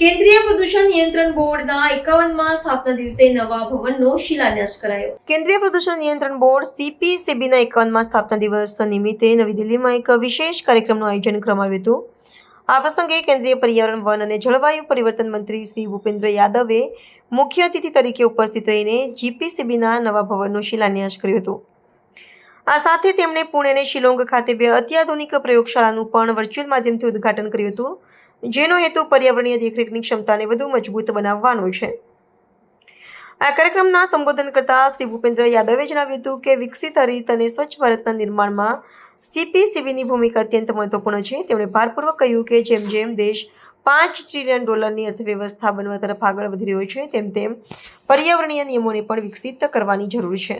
કેન્દ્રીય પ્રદૂષણ નિયંત્રણ બોર્ડના એકાવનમાં સ્થાપના દિવસે નવા ભવનનો શિલાન્યાસ કરાયો. કેન્દ્રીય પ્રદૂષણ નિયંત્રણ બોર્ડ સીપીસીબીના એકાવનમાં સ્થાપના દિવસ નિમિત્તે નવી દિલ્હીમાં એક વિશેષ કાર્યક્રમનું આયોજન કરવામાં આવ્યું હતું. આ પ્રસંગે કેન્દ્રીય પર્યાવરણ, વન અને જળવાયુ પરિવર્તન મંત્રી શ્રી ભૂપેન્દ્ર યાદવે મુખ્ય અતિથિ તરીકે ઉપસ્થિત રહીને જીપીસીબીના નવા ભવનનો શિલાન્યાસ કર્યો હતો. આ સાથે તેમણે પુણેને શિલોંગ ખાતે બે અત્યાધુનિક પ્રયોગશાળાનું પણ વર્ચ્યુઅલ માધ્યમથી ઉદ્ઘાટન કર્યું હતું. જેનો હેતુ પર્યાવરણીય દેખરેખની ક્ષમતાને વધુ મજબૂત બનાવવાનો છે. આ કાર્યક્રમના સંબોધન કરતા શ્રી ભૂપેન્દ્ર યાદવે જણાવ્યું હતું કે વિકસિત હરિત અને સ્વચ્છ ભારતના નિર્માણમાં સીપીસીબીની ભૂમિકા અત્યંત મહત્વપૂર્ણ છે. તેમણે ભારપૂર્વક કહ્યું કે જેમ જેમ દેશ પાંચ ટ્રિલિયન ડોલરની અર્થવ્યવસ્થા બનવા તરફ આગળ વધી રહ્યો છે, તેમ તેમ પર્યાવરણીય નિયમોને પણ વિકસિત કરવાની જરૂર છે.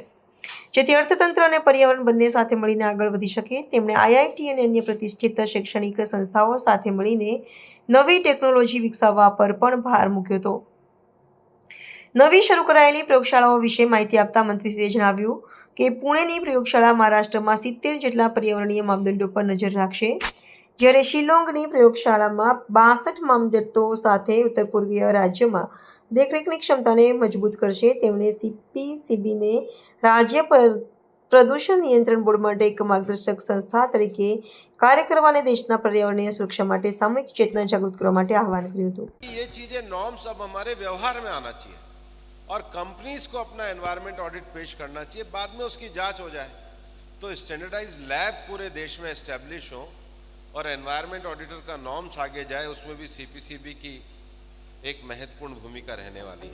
જેથી અર્થતંત્ર અને પર્યાવરણ બંને સાથે મળીને આગળ વધી શકે. તેમણે આઈઆઈટી અને અન્ય પ્રતિષ્ઠિત શૈક્ષણિક સંસ્થાઓ સાથે મળીને નવી ટેકનોલોજી વિકસાવવા પર પણ ભાર મૂક્યો હતો. નવી શરૂ કરાયેલી પ્રયોગશાળાઓ વિશે માહિતી આપતા મંત્રીશ્રીએ જણાવ્યું કે પુણેની પ્રયોગશાળા મહારાષ્ટ્રમાં સિત્તેર જેટલા પર્યાવરણીય માપદંડો પર નજર રાખશે. જ્યારે શિલોંગની પ્રયોગશાળામાં બાસઠ માપદંડો સાથે ઉત્તર પૂર્વીય રાજ્યમાં દેખરેખની ક્ષમતાને મજબૂત કરશે તેમણે સીપીસીબીને રાજ્ય પર પ્રદૂષણ નિયંત્રણ બોર્ડ માટે એક માર્ગદર્શક સંસ્થા તરીકે કાર્ય કરવા અને દેશના પર્યાવરણીય સુરક્ષા માટે સામૂહિક ચેતના જાગૃત કરવા માટે આહવાન કર્યું હતું ये चीज़ें नॉर्म्स अब हमारे व्यवहार में आना चाहिए और कंपनीज को अपना एनवायरमेंट ऑडिट पेश करना चाहिए बाद में उसकी जांच हो जाए तो स्टैंडर्डाइज लैब पूरे देश में एस्टेब्लिश हो और एनवायरमेंट ऑडिटर का नॉर्म्स आगे जाए उसमें भी सीपीसीबी की एक महत्वपूर्ण भूमिका रहने वाली